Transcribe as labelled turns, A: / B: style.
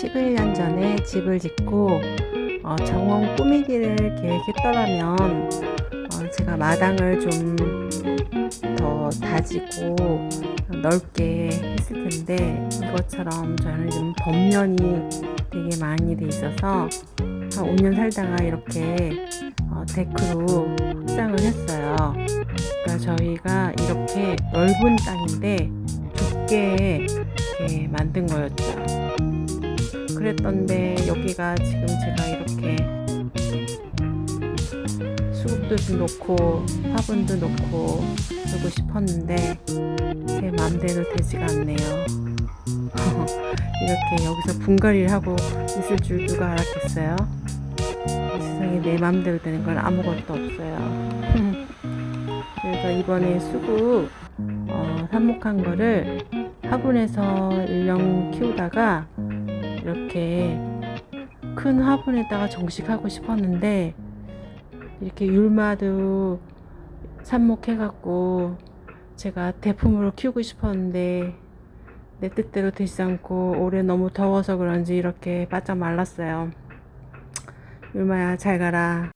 A: 11년 전에 집을 짓고 어, 정원 꾸미기를 계획했더라면 어, 제가 마당을 좀 더 다지고 넓게 했을 텐데 이것처럼 저는 좀 겉면이 되게 많이 돼 있어서 한 5년 살다가 이렇게 어, 데크로 확장을 했어요. 그러니까 저희가 이렇게 넓은 땅인데 좁게 만든 거였죠. 그랬던데 여기가 지금 제가 이렇게 수국도 좀 놓고 화분도 놓고 그러고 싶었는데 제 마음대로 되지가 않네요. 이렇게 여기서 분갈이를 하고 있을 줄 누가 알았겠어요? 세상에 내 마음대로 되는 건 아무것도 없어요. 그래서 이번에 수국 어, 삽목한 거를 화분에서 일령 키우다가 이렇게 큰 화분에다가 정식하고 싶었는데 이렇게 율마도 삽목해갖고 제가 대품으로 키우고 싶었는데 내 뜻대로 되지 않고 올해 너무 더워서 그런지 이렇게 바짝 말랐어요. 율마야 잘 가라.